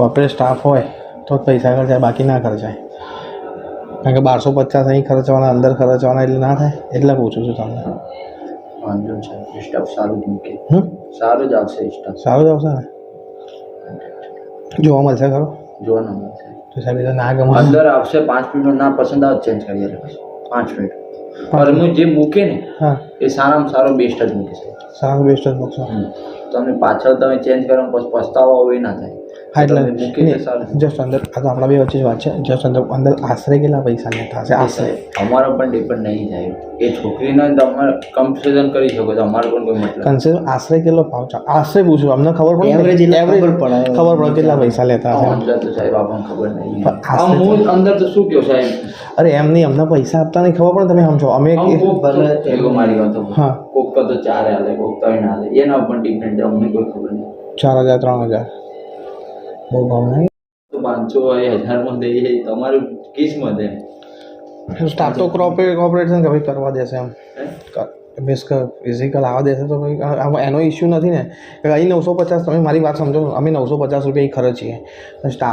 Corporate staff હોય તો જ પૈસા ખર્ચાય બાકી ના ખર્ચાય. કારણ કે બારસો પચાસ અહીં ખર્ચવાના અંદર ખર્ચવાના એટલે ના થાય? એટલે પૂછું છું તમને. વાંધો છે સ્ટાફ સારું જ મૂકે. સારું જ આવશે સ્ટાફ સારું જ આવશે ને? જોવા મળશે ખરો? જોવા મળશે. તો સાહેબ તો ના ગમે. અંદર આવશે પાંચ મિનિટ ના પસંદ આવે ચેન્જ કરી પાંચ મિનિટ હું જે મૂકે ને હા. એ સારામાં સારો બેસ્ટ જ મૂકે છે. સારું બેસ્ટ જ મૂકશો. તમે પાછળ તમે ચેન્જ કરો પછી પસ્તાવો એ ના થાય. હા એટલે જસ્ટ અંદર આ તો આપણા બે વચ્ચે જ વાત છે. જસ્ટ અંદર અંદર આશરે કેટલા પૈસા લેતા હશે? આશરે. અમારો પણ ડિપેન્ડ નહીં થાય. એ છોકરીને તમારે કન્સેશન કરી શકો તો અમારો પણ કોઈ મતલબ કન્સેશન આશરે કેટલો ભાવ છે? આશરે પૂછું અમને ખબર પડે એવરેજ એવરેજ ખબર પડે. ખબર પડે કેટલા પૈસા લેતા હશે. અંદર તો સાહેબ આપણને ખબર નહીં. હું અંદર તો શું કહ્યું સાહેબ? અરે એમ નહીં અમને પૈસા આપતા નહીં ખબર પણ તમે સમજો. અમે મારી વાત હા. કોક તો ચાર હાલે કોક ત્રણ હાલે. એના પણ ડિપેન્ડ છે અમને કોઈ ખબર નહીં. ચાર હજાર ત્રણ હજાર. બહુ ભાવ નહીં. તો પાંચસો હોય હજારમાં દઈએ તમારું કિસ્મત દે સ્ટાફ તો કોર્પોરેટ કોર્પોરેશન કે ભાઈ કરવા દેશે એમ. હે? કે ફિઝિકલ આવવા દેશે તો ભાઈ એનો ઇસ્યુ નથી ને. કે અહીં નવસો પચાસ તમે મારી વાત સમજો અમે નવસો પચાસ રૂપિયા ખર્ચીએ. સ્ટાફ